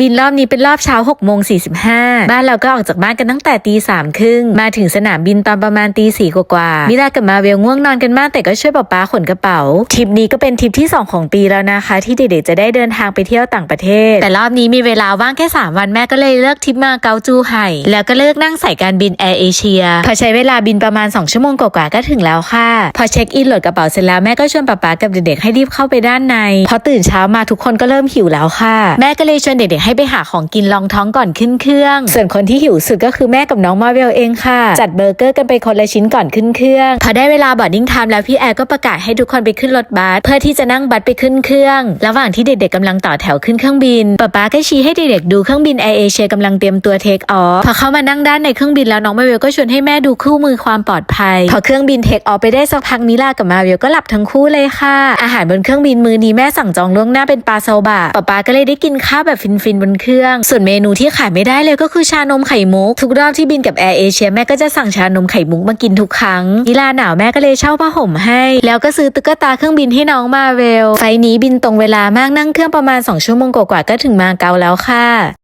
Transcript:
บินรอบนี้เป็นรอบเช้า6โมง45บ้านเราก็ออกจากบ้านกันตั้งแต่ตีสามครึ่งมาถึงสนามบินตอนประมาณตีสี่กว่าๆมิลากับมาเวลง่วงนอนกันมากแต่ก็ช่วยป๊าป๊าขนกระเป๋าทริปนี้ก็เป็นทริปที่ 2 ของปีแล้วนะคะ ที่เด็กๆจะได้เดินทางไปเที่ยวต่างประเทศ แต่รอบนี้มีเวลาว่างแค่ 3 วันแม่ก็เลยเลือกทริปมาเกาจูไห่แล้วก็เลือกนั่งสายการบินแอร์เอเชียพอใช้เวลาบินประมาณ 2 ชั่วโมงกว่าๆก็ถึงแล้วค่ะ พอเช็คอินโหลดกระเป๋าเสร็จแล้วแม่ก็ชวนป๊าป๊ากับเด็กๆให้รีบเข้าไปด้านในพอตื่นเช้ามาทุกคนก็เริ่มหิวแล้วค่ะ แม่ก็เลยชวนเด็กๆให้ไปหาของกินรองท้องก่อนขึ้นเครื่อง ส่วนคนที่หิวสุดก็คือแม่กับน้องมาเวลเองค่ะ จัดเบอร์เกอร์กันไปคนละชิ้นก่อนขึ้นเครื่องพอได้เวลาบอร์ดิ้งไทม์แล้วพี่แอร์ก็ประกาศให้ทุกคนไปขึ้นรถบัสเพื่อที่จะนั่งบัสไปขึ้นเครื่อง ระหว่างที่เด็กๆกำลังต่อแถวขึ้นเครื่องบินป๊าป๊าก็ชี้ให้เด็กๆดูเครื่องบินแอร์เอเชียกำลังเตรียมตัวเทคออฟพอเข้ามานั่งด้านในเครื่องบินแล้วน้องมาเวลก็ชวนให้แม่ดูคู่มือความปลอดภัย พอเครื่องบินเทคออฟไปได้สักพักมิลากับมาเวลก็หลับทั้งคู่เลยค่ะ อาหารบนเครื่องบินมื้อนี้แม่สั่งจองล่วงหน้าเป็นปลาโซบะป๊าป๊าก็เลยได้กินข้าวแบบฟินๆบนเครื่อง ส่วนเมนูที่ขายไม่ได้เลยก็คือชานมไข่มุก ทุกรอบที่บินกับแอร์เอเชียแม่ก็จะสั่งชานมไข่มุกมากินทุกครั้งนิลาหนาวแม่ก็เลยเช่าผ้าห่มให้ แล้วก็ซื้อตุ๊กตาเครื่องบินให้น้องมาเวล ไฟนี้บินตรงเวลามากนั่งเครื่องประมาณ 2 ชั่วโมงกว่าก็ถึงมาเกาแล้วค่ะ